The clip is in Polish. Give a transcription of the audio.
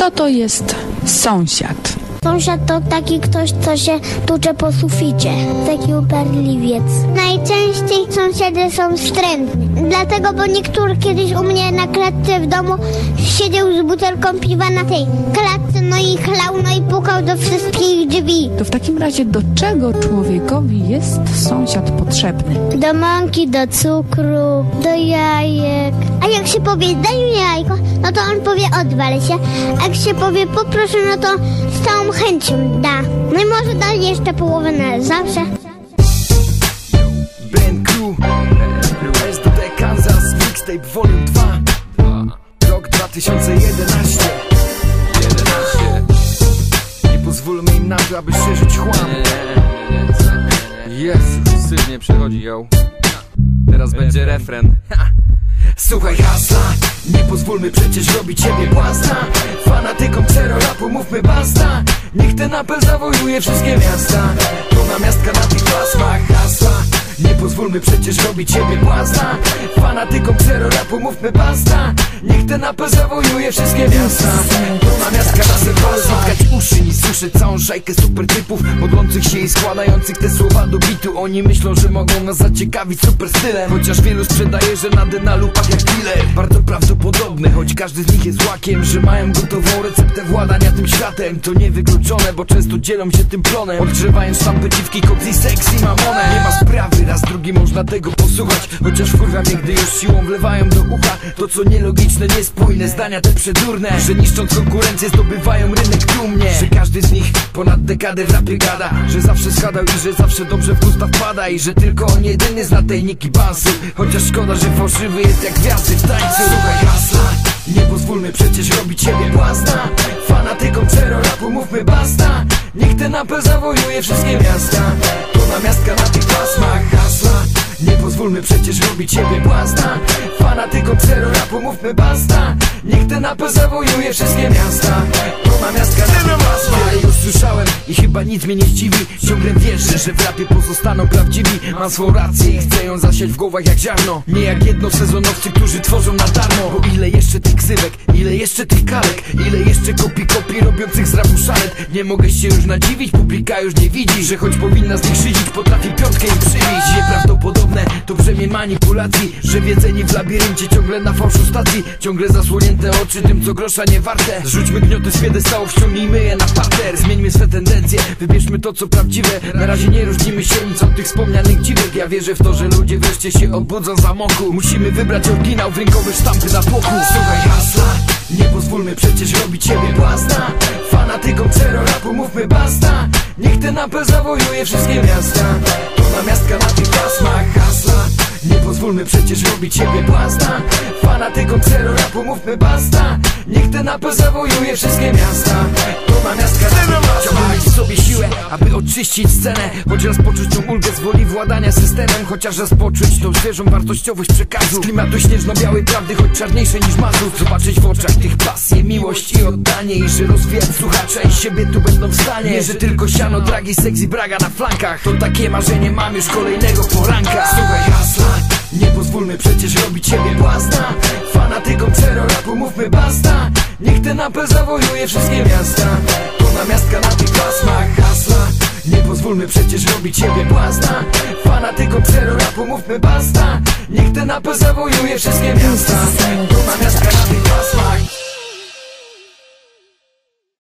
Kto to jest sąsiad? Sąsiad to taki ktoś, co się tucze po suficie. Taki uperliwiec. Najczęściej sąsiady są wstrętni. Dlatego, bo niektóry kiedyś u mnie na klatce w domu siedział z butelką piwa na tej klatce, no i chlał, no i pukał do wszystkich drzwi. To w takim razie do czego człowiekowi jest sąsiad potrzebny? Do mąki, do cukru, do jajek. A jak się powie daj mi jajko, no to on powie odwal się. A jak się powie poproszę, no to z całą chęcią da. No i może da jeszcze połowę na zawsze. Ben Crew SDD Kansas Mixtape Volume 2 Rok 2011 Nie pozwólmy im na to, aby szerzyć chłam Jezu, syf nie przychodzi, ją. Teraz będzie refren. Słuchaj hasla, nie pozwólmy przecież robić ciebie błazna. Fanatykom rapu mówmy basta. Niech ten apel zawojuje wszystkie miasta. To namiastka na tych pasmach hasla nie pozwólmy przecież robić ciebie błazna. Fanatykom rapu mówmy basta. Niech ten apel zawojuje wszystkie miasta słyszę całą szajkę super typów Modlących się i składających te słowa do bitu. Oni myślą, że mogą nas zaciekawić super stylem Chociaż wielu sprzedaje, że na denalupach jak dealer. Bardzo prawdopodobne, choć każdy z nich jest łakiem Że mają gotową receptę władania tym światem To niewykluczone, bo często dzielą się tym plonem. Odgrzewając sztampy dziwki, kopii sexy mamone Nie ma sprawy, raz drugi można tego posłuchać. Chociaż wkurwa mnie, gdy już siłą wlewają do ucha. To co nielogiczne, niespójne, zdania te przedurne. Że niszcząc konkurencję zdobywają rynek dumnie. Że każdy z nich ponad dekadę w rapie gada. Że zawsze schadał i że zawsze dobrze w usta wpada. I że tylko on jedyny zna tej niki bansy. Chociaż szkoda, że fałszywy jest jak gwiazdy w tańcu. Słuchaj hasla, nie pozwólmy przecież robić ciebie błazna Fanatykom zero rapu mówmy basta. Niech ten apel zawojuje wszystkie miasta. To namiastka na tych pasmach hasla nie pozwólmy przecież robić ciebie błazna Fanatykom zero rapu mówmy basta. Niech ten apel zawojuje wszystkie miasta chyba nic mnie nie zdziwi. Ciągle wierzę, że w rapie pozostaną prawdziwi. Mam swą rację i chcę ją zasiać w głowach jak ziarno. Nie jak jednosezonowcy, którzy tworzą na darmo. Bo ile jeszcze tych ksywek, ile jeszcze tych kalek Ile jeszcze kopii kopii robiących z rapu szalet. Nie mogę się już nadziwić, publika już nie widzi Że choć powinna z nich szydzić, potrafi piątkę im przybić. Nieprawdopodobne to brzemię manipulacji Że wiedzeni w labiryncie ciągle na fałszu stacji. Ciągle zasłonięte oczy tym co grosza nie warte. Zrzućmy gnioty z piedestału, wciągnijmy je na parter Zmieńmy swe tendencje, wybierzmy to co prawdziwe. Na razie nie różnimy się nic od tych wspomnianych dziwek. Ja wierzę w to, że ludzie wreszcie się obudzą z amoku Musimy wybrać oryginał w sztampy na tłoku Słuchaj hasla, nie pozwólmy przecież robić ciebie błazna. Fanatykom zero rapu mówmy basta. Niech ten apel zawojuje wszystkie miasta. To na pasmach hasla pozwólmy przecież robić ciebie błazna Fanatykom zero rapu mówmy basta. Niech ten apel zawojuje wszystkie miasta. Tych pasmach Chciałbym mieć w sobie siłę, aby oczyścić scenę. Choć raz poczuć tą ulgę z woli władania systemem. Chociaż raz poczuć tą świeżą wartościowość przekazu. Z klimatu śnieżno-białej prawdy, choć czarniejszej niż mazur Zobaczyć w oczach tych pasję, miłość i oddanie. I że rozwijać słuchacza i siebie tu będą w stanie. Nie, że tylko siano, dragi, seks i braga na flankach. To takie marzenie mam już kolejnego poranka. Słuchaj hasla, pozwólmy przecież robić ciebie błazna Fanatykom zero rapu mówmy basta. Niech ten apel zawojuje wszystkie miasta. To namiastka na tych pasmach hasla nie pozwólmy przecież robić ciebie błazna Fanatykom zero rapu mówmy basta. Niech ten apel zawojuje wszystkie miasta. To namiastka na tych pasmach